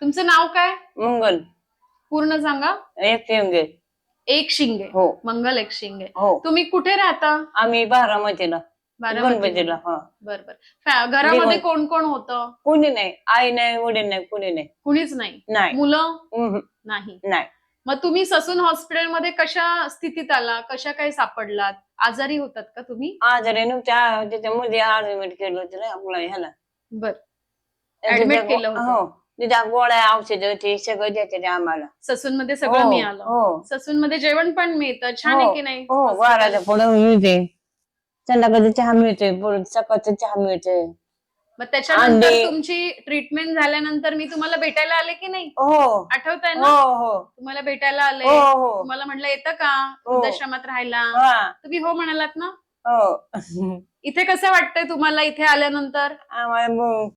तुमचं नाव काय? मंगल. पूर्ण सांगा. एक शिंगे. एक शिंगे. हो. मंगल एक शिंगे. हो. तुम्ही कुठे राहता? आम्ही बारामतीला. बारामतीला. हा. बर बर. घरामध्ये. कोण कोण होतं? कुणी नाही. आई नाही वडील नाही कुणी नाही. कुणीच नाही? नाही. मुलं? नाही. नाही. मग तुम्ही ससून हॉस्पिटलमध्ये कशा स्थितीत आला? कशा काही सापडलात? आजारी होतात का तुम्ही? आजारी नव्हत्या. त्याच्यामध्ये ऍडमिट केलं होतं आपलं ह्याला. बर. Admit केलं होतं. हो तिच्या गोळ्या औषधं ते सगळं देते ते आम्हाला. ससून मध्ये सगळं हो, मिळालं. हो. ससून मध्ये जेवण पण मिळतं. छान आहे की नाही? हो? बाराच्या पुढे मिळते. संध्याकाळी चहा मिळते पुढे सकाळचं चहा मिळते मग त्याच्यानंतर अंडे. तुमची ट्रीटमेंट झाल्यानंतर मी तुम्हाला भेटायला आले की नाही? हो. आठवत आहे हो ना हो. तुम्हाला भेटायला आले. हो हो. तुम्हाला म्हटलं येतं का? हो. वृद्धाश्रमात राहायला. हा. तुम्ही हो म्हणालात ना? हो. इथे कसं वाटतंय तुम्हाला इथे आल्यानंतर? आम्हाला मग